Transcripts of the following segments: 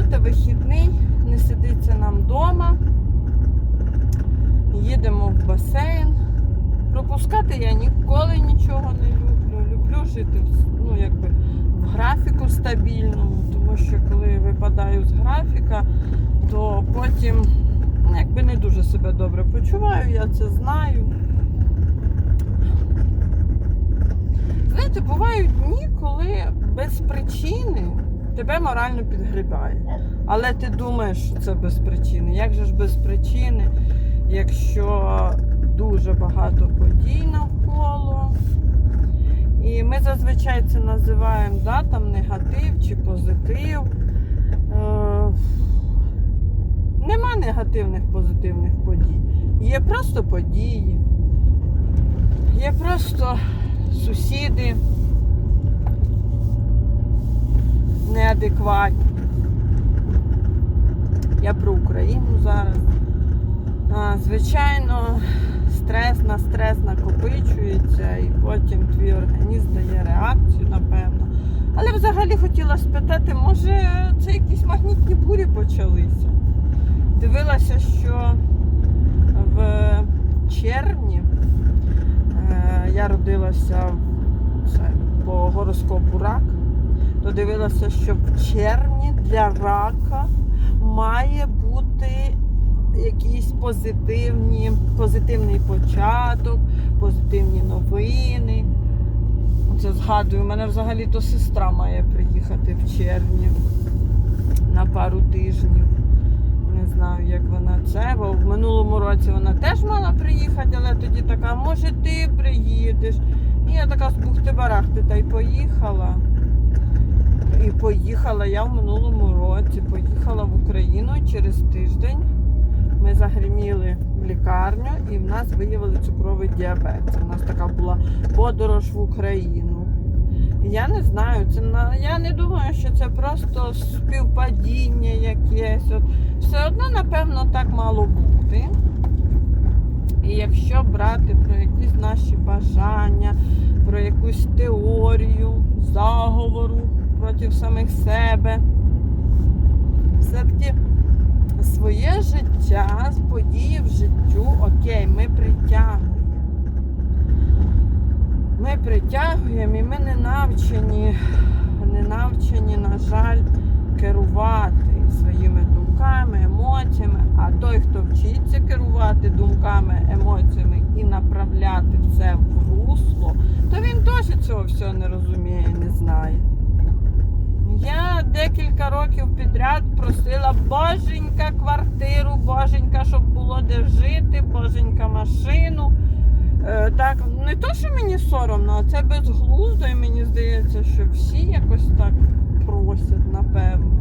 субота, вихідний, не сидиться нам вдома. Їдемо в басейн. Пропускати я ніколи нічого не люблю. Люблю жити ну, якби, в графіку стабільному, тому що коли випадаю з графіка, то потім ну, якби не дуже себе добре почуваю, я це знаю. Знаєте, бувають дні, коли без причини тебе морально підгрібає. Але ти думаєш, що це без причини. Як же ж без причини, якщо дуже багато подій навколо? І ми зазвичай це називаємо да, там, негатив чи позитив. Е, нема негативних позитивних подій. Є просто події. Є просто сусіди неадекватні. Я про Україну зараз. А, звичайно, стрес на стрес накопичується і потім твій організм дає реакцію, напевно. Але взагалі хотіла спитати, може це якісь магнітні бурі почалися? Дивилася, що в червні е, я родилася по гороскопу рак, то дивилася, що в червні для рака має бути якийсь позитивні, позитивний початок, позитивні новини. Це згадую, у мене взагалі то сестра має приїхати в червні на пару тижнів. Не знаю, як вона це, бо в минулому році вона теж мала приїхати, але тоді така, може ти приїдеш. І я така з бухти-барахти та й поїхала. І поїхала я в минулому році. Поїхала в Україну через тиждень. Ми загриміли в лікарню і в нас виявили цукровий діабет. Це в нас така була подорож в Україну. Я не знаю, це на я не думаю, що це просто співпадіння якесь. От все одно, напевно, так мало бути. І якщо брати про якісь наші бажання, про якусь теорію, заговору проти самих себе, все-таки своє життя, події в життю, окей, ми притягуємо. Ми притягуємо і ми не навчені, не навчені, на жаль, керувати своїми думками, емоціями. А той, хто вчиться керувати думками, емоціями і направляти це в русло, то він теж цього всього не розуміє декілька років підряд просила боженька квартиру, боженька, щоб було де жити, боженька машину. Е, так, не то, що мені соромно, а це безглуздо, і мені здається, що всі якось так просять, напевно.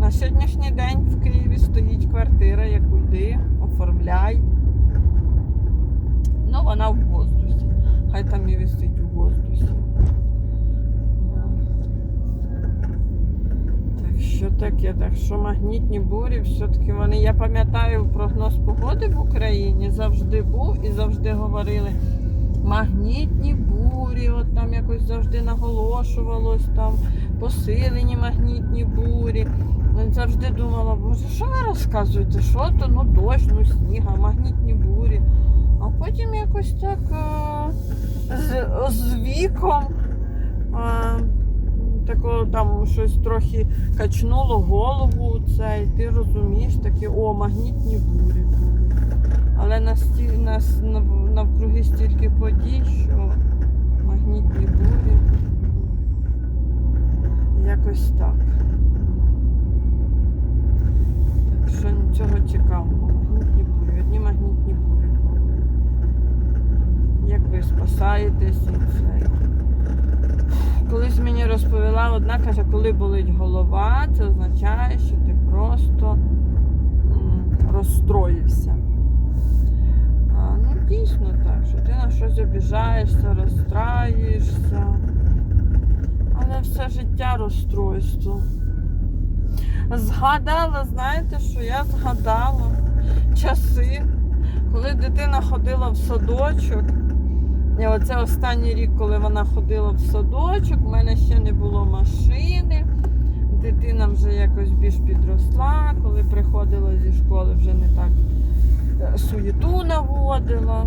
На сьогоднішній день в Києві стоїть квартира, яку йди, оформляй. Ну, вона в воздусі. Хай там і висить у воздусі. Так що таке, так що магнітні бурі, все-таки вони, я пам'ятаю прогноз погоди в Україні завжди був і завжди говорили магнітні бурі, от там якось завжди наголошувалось там посилені магнітні бурі. Ну, Завжди думала, боже, що ви розказуєте? Що то? Ну дощ, ну сніг, а магнітні бурі. А потім якось так е, з, з віком. е, Тако там щось трохи качнуло голову це, і ти розумієш такі, о, магнітні бурі були. Але на сті, на, навкруги стільки подій, що магнітні бурі. Якось так. Так що нічого цікавого. Магнітні бурі, одні магнітні бурі були. Як ви спасаєтесь і це. Колись мені розповіла одна, каже, коли болить голова, це означає, що ти просто розстроївся. А, ну, дійсно так, що ти на щось обіжаєшся, розстраюєшся. Але все життя розстройство. Згадала, знаєте, що я згадала часи, коли дитина ходила в садочок. І оце останній рік, коли вона ходила в садочок, в мене ще не було машини. дитина вже якось більш підросла, коли приходила зі школи, вже не так е, суєту наводила.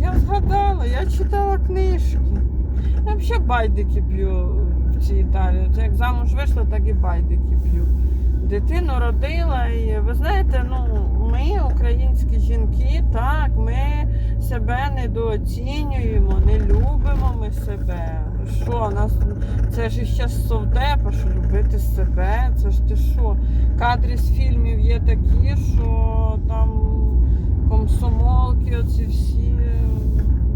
Я згадала, я читала книжки. Я взагалі байдики п'ю в цій Італії. От як замуж вийшла, так і байдики п'ю. Дитину родила, і ви знаєте, ну ми, українські жінки, так, ми себе недооцінюємо, не любимо ми себе. Що, нас це ж ще совдепа, що любити себе, це ж ти що? Кадри з фільмів є такі, що там комсомолки, оці всі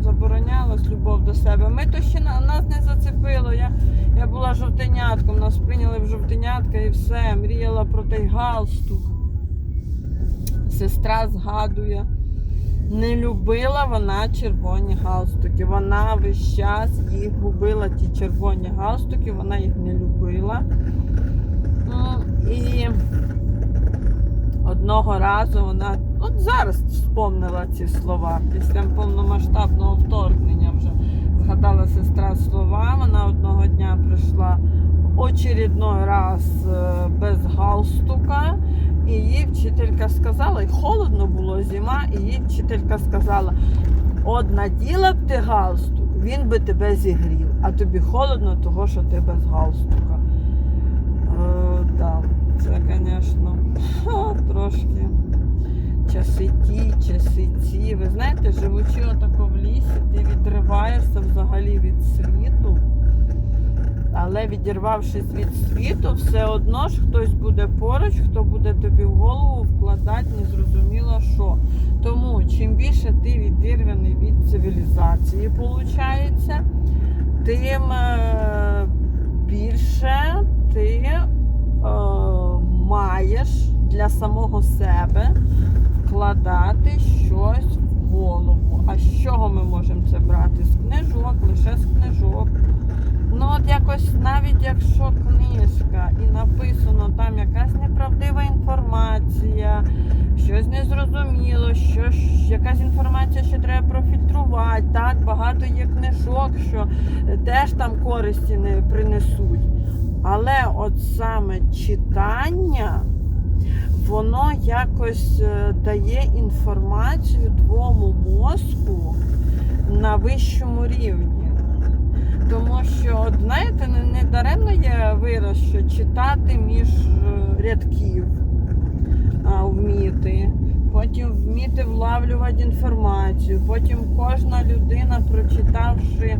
заборонялась любов до себе. Ми то ще нас не зацепило. Я, я була жовтенятком, нас прийняли в жовтенятка і все. Мріяла про той галстук. Сестра згадує. Не любила вона червоні галстуки. Вона весь час їх губила, ті червоні галстуки, вона їх не любила. Ну, і одного разу вона, от зараз вспомнила ці слова, після повномасштабного вторгнення вже згадала сестра слова. Вона одного дня прийшла очередной раз е, без галстука. І їй вчителька сказала, і холодно було зима, і їй вчителька сказала: от наділа б ти галстук, він би тебе зігрів, а тобі холодно, того, що ти без галстука. Е, да, це, звісно, трошки часи ті, часи ці. Ви знаєте, живучи отако в лісі, ти відриваєшся взагалі від світу. Але відірвавшись від світу, все одно ж хтось буде поруч, хто буде тобі в голову вкладати незрозуміло що. Тому чим більше ти відірваний від цивілізації, виходить, тим е, більше ти е, маєш для самого себе вкладати щось в голову. А з чого ми можемо це брати? З книжок, лише з книжок. Ну от якось навіть якщо книжка і написано там якась неправдива інформація, щось незрозуміло, що якась інформація, що треба профільтрувати. Так, багато є книжок, що теж там користі не принесуть. Але от саме читання, воно якось е, дає інформацію твоєму мозку на вищому рівні. Тому що, знаєте, не, даремно є вираз, що читати між е, рядків а, вміти, потім вміти влавлювати інформацію, потім кожна людина, прочитавши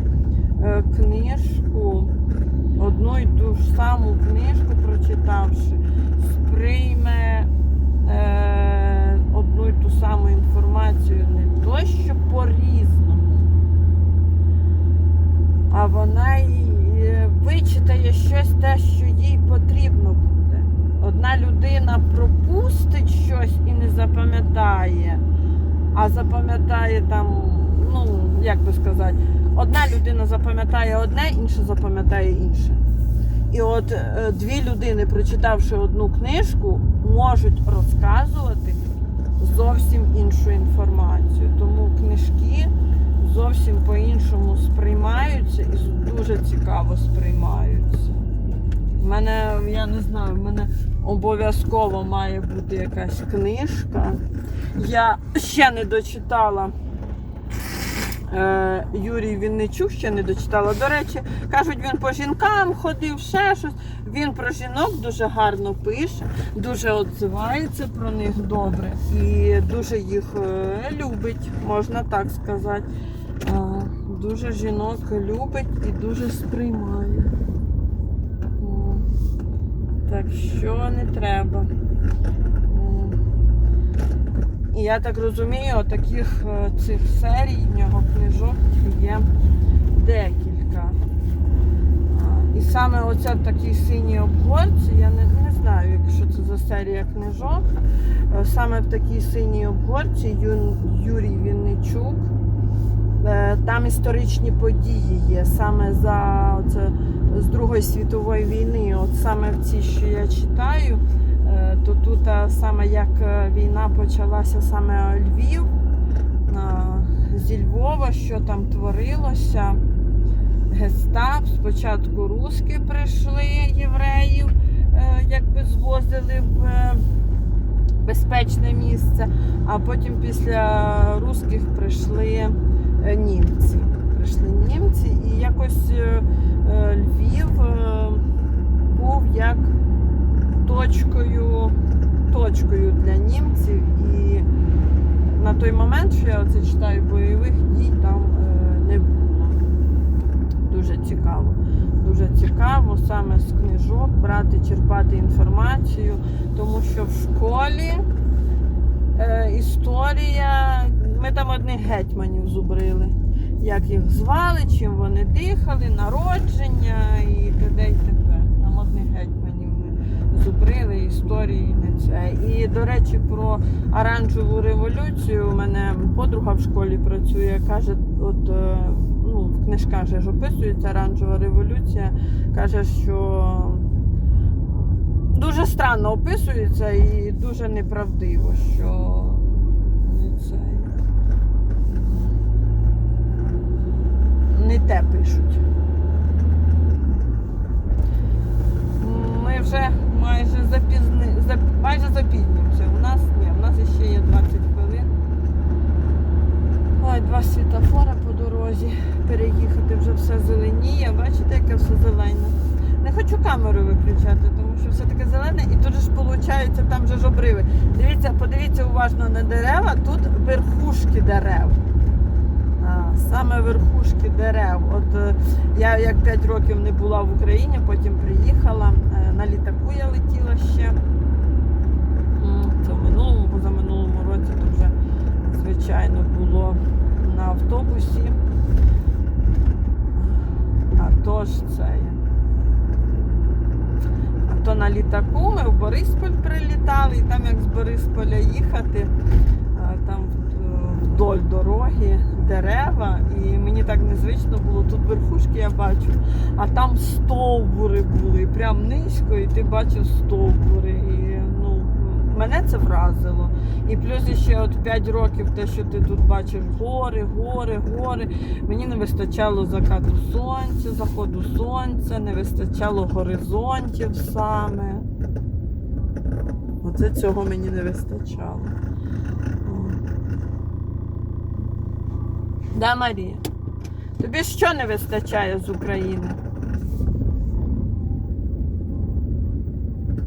е, книжку, одну і ту ж саму книжку прочитавши, сприйме е, одну і ту саму інформацію не то, що по-різному а вона е, вичитає щось те, що їй потрібно буде. Одна людина пропустить щось і не запам'ятає, а запам'ятає там, ну, як би сказати, одна людина запам'ятає одне, інша запам'ятає інше. І от е, дві людини, прочитавши одну книжку, можуть розказувати зовсім іншу інформацію. Тому книжки зовсім по-іншому сприймаються і дуже цікаво сприймаються. У мене, я не знаю, в мене обов'язково має бути якась книжка. Я ще не дочитала. Е, Юрій Вінничук ще не дочитала. До речі, кажуть, він по жінкам ходив, ще щось. Він про жінок дуже гарно пише, дуже відзивається про них добре і дуже їх е, любить, можна так сказати. Дуже жінок любить і дуже сприймає. Так що не треба. І я так розумію, таких е, цих серій в нього книжок є декілька. І саме оця в такій синій обгорці, я не, не знаю, якщо це за серія книжок. е, Саме в такій синій обгорці Юрій Вінничук. Е, Там історичні події є саме за оце, з Другої світової війни. От саме в цій, що я читаю, е, то тут е, саме як війна почалася саме Львів зі Львова, що там творилося. Гестап, спочатку руски прийшли євреїв якби звозили в безпечне місце, а потім після русських прийшли німці. Прийшли німці і якось е, е, Львів е, був як точкою, точкою для німців. І на той момент, що я оце читаю бойових дій, там е, не було. Дуже цікаво. Дуже цікаво саме з книжок брати, черпати інформацію, тому що в школі е, історія, ми там одних гетьманів зубрили. Як їх звали, чим вони дихали, народження і т.д. і т.п. Нам одних гетьманів ми зубрили, історії не це. І, до речі, про оранжеву революцію у мене подруга в школі працює, каже, от е, ну, в книжках же ж описується оранжева революція, каже, що дуже странно описується і дуже неправдиво, що це. Не те пишуть. Ми вже майже запізни... зап... майже запізнюємося. У нас ні, у нас ще є 20 хвилин. Ой, два світофора по дорозі. Переїхати вже все зеленіє. Бачите, яке все зелене. Не хочу камеру виключати, тому що все таке зелене і тут ж виходить, там же ж обриви. Дивіться, подивіться уважно на дерева, тут верхушки дерев. Саме верхушки дерев. От е, я як 5 років не була в Україні, потім приїхала. е, На літаку я летіла ще. Це в минулому, позаминулому році то вже, звичайно, було на автобусі. А то ж це. А то на літаку ми в Борисполь прилітали, і там як з Борисполя їхати, там вдоль дороги дерева, і мені так незвично було. Тут верхушки я бачу, а там стовбури були, прям низько, і ти бачив стовбури. І, ну, мене це вразило. І плюс ще от 5 років те, що ти тут бачиш гори, гори, гори. Мені не вистачало закату сонця, заходу сонця, не вистачало горизонтів саме. Оце цього мені не вистачало. О. Да, Марія? Тобі що не вистачає з України?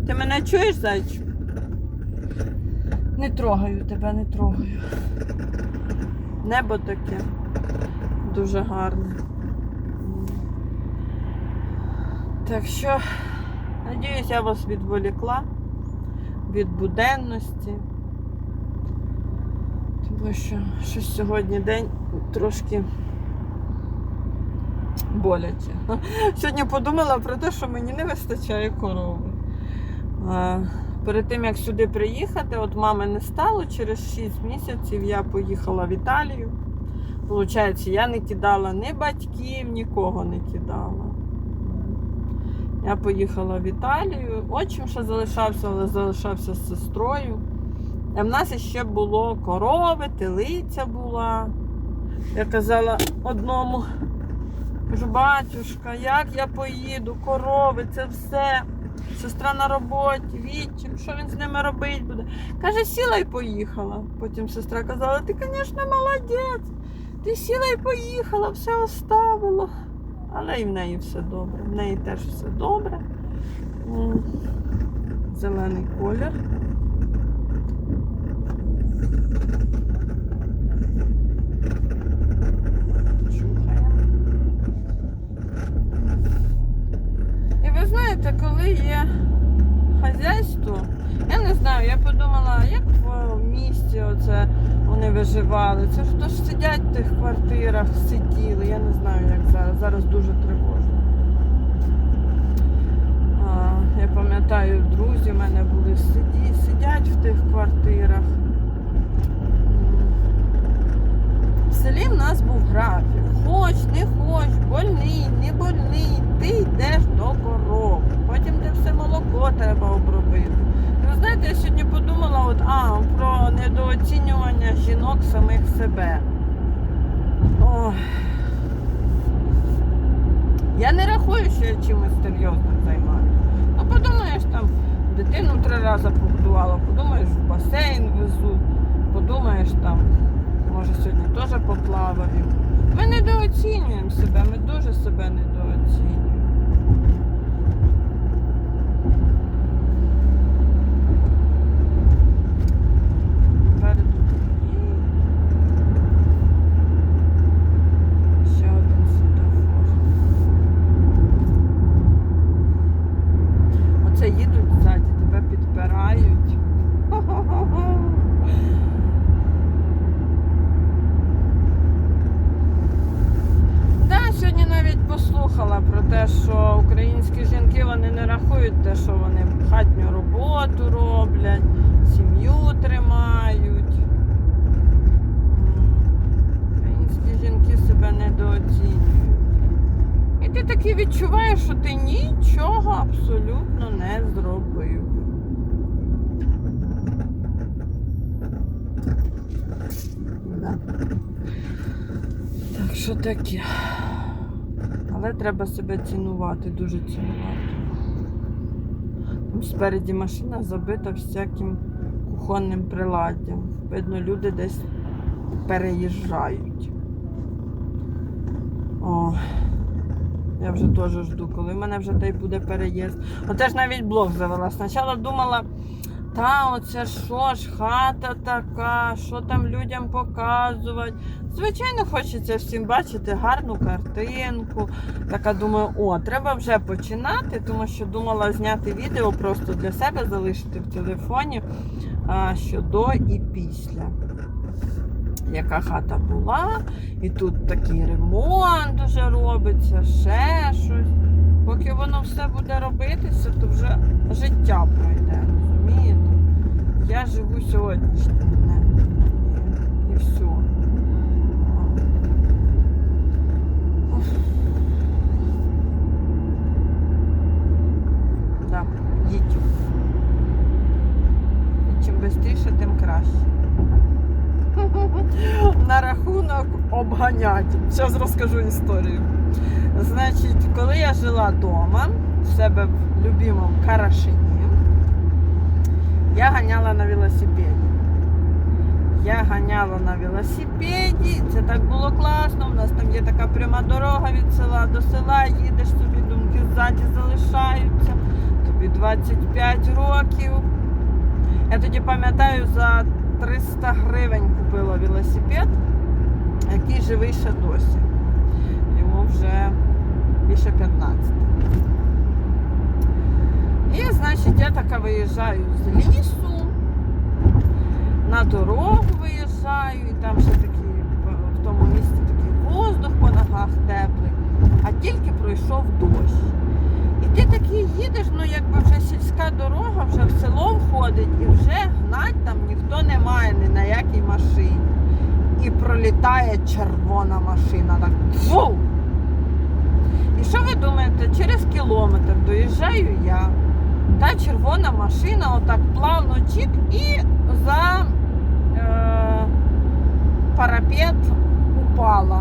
Ти мене чуєш, зайчу? Не трогаю тебе, не трогаю. Небо таке дуже гарне. Так що, надіюсь, я вас відволікла від буденності. Тому що щось сьогодні день трошки боляче. Сьогодні подумала про те, що мені не вистачає корови. Перед тим як сюди приїхати, от мами не стало, через 6 місяців я поїхала в Італію. Получається, я не кидала ні батьків, нікого не кидала. Я поїхала в Італію. Отчим ще залишався, але залишався з сестрою. А в нас ще було корови, телиця була. Я казала одному, кажу, батюшка, як я поїду, корови, це все. Сестра на роботі, відчим, що він з ними робити буде. Каже, сіла і поїхала. Потім сестра казала, ти, звісно, молодець. Ти сіла і поїхала, все оставила. Але і в неї все добре. В неї теж все добре. Зелений колір. Чухає. І знаєте, коли є хазяйство, я не знаю, я подумала, як в місті оце вони виживали. Це ж то ж сидять в тих квартирах, сиділи. Я не знаю, як зараз. Зараз дуже тривожно. А, я пам'ятаю, друзі в мене були сиді, сидять в тих квартирах. В селі в нас був графік. Хоч, не хоч, больний, не больний, ти йдеш до корови. Потім ти все молоко треба обробити. Ви знаєте, я сьогодні подумала, от, а, про недооцінювання жінок самих себе. Ой. Я не рахую, що я чимось серйозним займаюся. Ну, подумаєш, там дитину три рази побудувала. Подумаєш, в басейн везу, подумаєш там, може сьогодні теж поплаваю. Ми недооцінюємо себе, ми дуже себе недооцінюємо. Попереду такий. Ще один світофор. Оце їдуть ззаді, тебе підпирають. Да, сьогодні навіть послухала про те, що українські жінки вони не рахують те, що вони хатню роботу роблять, сім'ю тримають. Українські жінки себе недооцінюють. І ти таки відчуваєш, що ти нічого абсолютно не зробив. Так що таке. Але треба себе цінувати, дуже цінувати. Спереді машина забита всяким кухонним приладдям. Видно, люди десь переїжджають. О, я вже теж жду, коли в мене вже той буде переїзд. Оце ж навіть блог завела. Спочатку думала, та оце що ж, хата така, що там людям показувати. Звичайно, хочеться всім бачити гарну картинку. Така думаю, о, треба вже починати, тому що думала зняти відео просто для себе залишити в телефоні, а, що до і після. Яка хата була, і тут такий ремонт вже робиться, ще щось. Поки воно все буде робитися, то вже життя пройде, розумієте? Я живу сьогоднішнім днем. І, все. Да, їдь. І чим швидше, тим краще. На рахунок обганять. Зараз розкажу історію. Значить, коли я жила вдома, в себе в любимому Карашині, на велосипеді. Я ганяла на велосипеді, це так було класно. У нас там є така пряма дорога від села до села, їдеш собі, думки ззаді залишаються. Тобі 25 років. Я тоді пам'ятаю, за 300 гривень купила велосипед, який живий ще досі. Йому вже більше 15. І, значить, я така виїжджаю з лісу, на дорогу виїжджаю, і там ще такий в- тому місці такий воздух по ногах теплий, а тільки пройшов дощ. І ти такий їдеш, ну якби вже сільська дорога, вже в село входить, і вже гнать там ніхто не має ні на якій машині. І пролітає червона машина. Так фу! І що ви думаєте, через кілометр доїжджаю я. Та червона машина отак плавно чік і за е, парапет упала.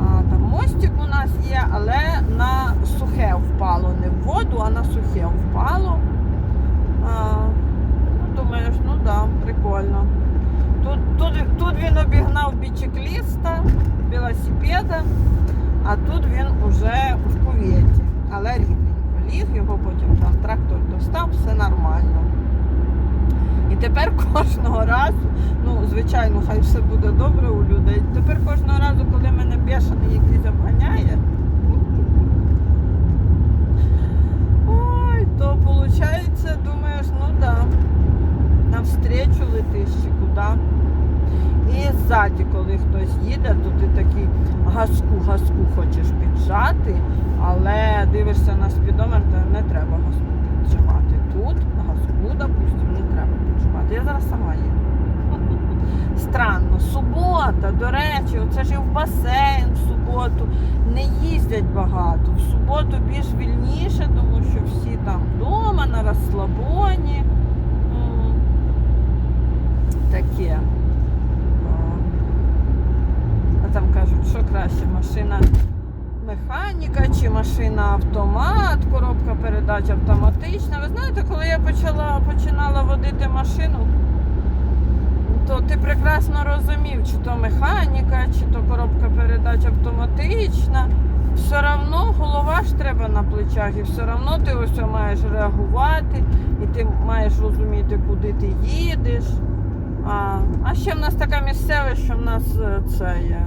А, там мостик у нас є, але на сухе впало, не в воду, а на сухе впало. А, ну, думаєш, ну да, прикольно. Тут, тут, тут він обігнав бічекліста, велосипеда, а тут він уже в кувєті, але рівненько ліг, його потім там трактор достав, все нормально. І тепер кожного разу, ну, звичайно, хай все буде добре у людей. Тепер кожного разу, коли мене бешений якийсь обганяє, ой, то виходить, думаєш, ну да, навстречу летиш чи куди. І ззаді, коли хтось їде, то ти такий газку-газку хочеш піджати, але дивишся на спідометр, то не треба газку піджимати. Тут газку, допустимо, не треба піджимати. Я зараз сама їду. Странно, субота, до речі, оце ж і в басейн в суботу не їздять В суботу більш вільніше, тому що всі там вдома, на розслабоні. Таке. А там кажуть, що краще, машина механіка чи машина автомат, коробка передач автоматична. Ви знаєте, коли я почала починала водити машину, то ти прекрасно розумів, чи то механіка, чи то коробка передач автоматична. Все одно голова ж треба на плечах, і все одно ти ось маєш реагувати, і ти маєш розуміти, куди ти їдеш. А, а ще в нас така місцевість, що в нас е, це є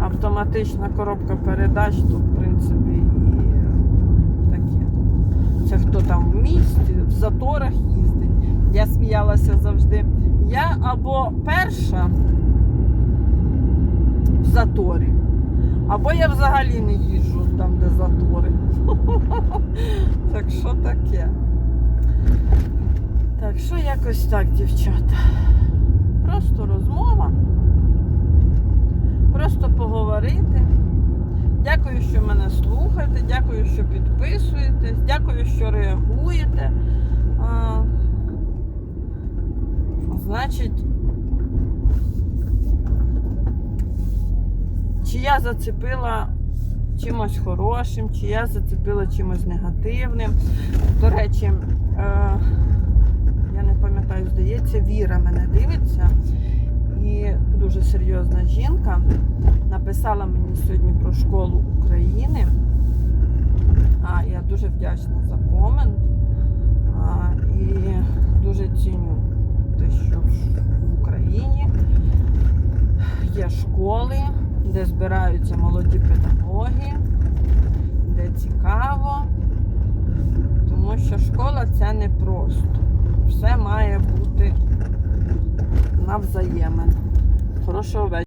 автоматична коробка передач, то в принципі і таке. Це хто там в місті, в заторах їздить. Я сміялася завжди. Я або перша в заторі, або я взагалі не їжджу там, де затори. Так що таке? Так що якось так, дівчата. Просто розмова. Просто поговорити. Дякую, що мене слухаєте, дякую, що підписуєтесь, дякую, що реагуєте. А, значить, чи я зацепила чимось хорошим, чи я зацепила чимось негативним. До речі, е, я не пам'ятаю, здається, Віра мене дивиться. І дуже серйозна жінка написала мені сьогодні про школу України. А, я дуже вдячна за комент. А, і дуже ціню те, що в Україні є школи, де збираються молоді педагоги, де цікаво. Тому що школа це не просто. Все має бути навзаємин. Хорошого вечора.